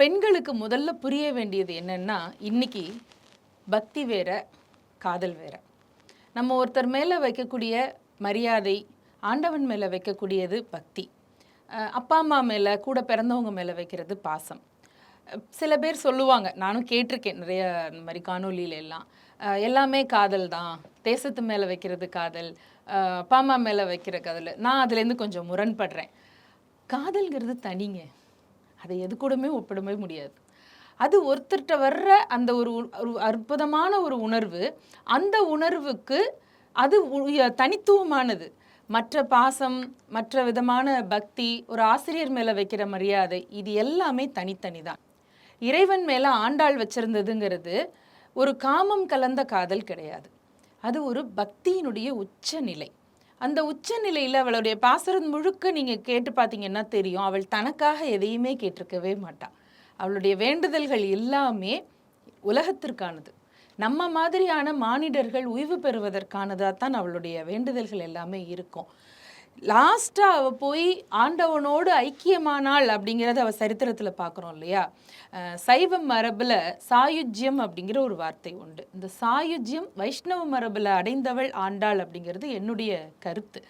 பெண்களுக்கு முதல்ல புரிய வேண்டியது என்னென்னா இன்னைக்கு பக்தி வேற காதல் வேற. நம்ம ஒருத்தர் மேலே வைக்கக்கூடிய மரியாதை ஆண்டவன் மேலே வைக்கக்கூடியது பக்தி. அப்பா அம்மா மேலே கூட பிறந்தவங்க மேலே வைக்கிறது பாசம். சில பேர் சொல்லுவாங்க நானும் கேட்டிருக்கேன் நிறைய இந்த மாதிரி காணொலியில எல்லாம். எல்லாமே காதல் தான் தேசத்து மேலே வைக்கிறது காதல் அப்பா அம்மா மேலே வைக்கிற காதல். நான் அதுலேருந்து கொஞ்சம் முரண்படுறேன். காதல்ங்கிறது தனிங்க. அதை எது கூடமே ஒப்பிடவே முடியாது. அது ஒருத்தர்கிட்ட வர்ற அந்த ஒரு அற்புதமான ஒரு உணர்வு அந்த உணர்வுக்கு அது உ- தனித்துவமானது. மற்ற பாசம் மற்ற விதமான பக்தி ஒரு ஆசிரியர் மேலே வைக்கிற மரியாதை இது எல்லாமே தனித்தனி தான் இறைவன் மேலே ஆண்டாள் வச்சிருந்ததுங்கிறது ஒரு காமம் கலந்த காதல் கிடையாது. அது ஒரு பக்தியினுடைய உச்ச நிலை அந்த உச்ச நிலையில் அவளுடைய பாசுரம் முழுக்க நீங்கள் கேட்டு பார்த்தீங்கன்னா தெரியும். அவள் தனக்காக எதையுமே கேட்டிருக்கவே மாட்டாள் அவளுடைய வேண்டுதல்கள் எல்லாமே உலகத்திற்கானது. நம்ம மாதிரியான மானிடர்கள் உய்வு பெறுவதற்கானதாக தான் அவளுடைய வேண்டுதல்கள் எல்லாமே இருக்கும். லாஸ்ட்டாக அவள் போய் ஆண்டவனோடு ஐக்கியமானாள் அப்படிங்கிறத அவள் சரித்திரத்தில் பார்க்குறோம் இல்லையா? சைவ மரபில் சாயுஜ்யம் அப்படிங்கிற ஒரு வார்த்தை உண்டு. இந்த சாயுஜ்யம் வைஷ்ணவ மரபில் அடைந்தவள் ஆண்டாள் அப்படிங்கிறது என்னுடைய கருத்து.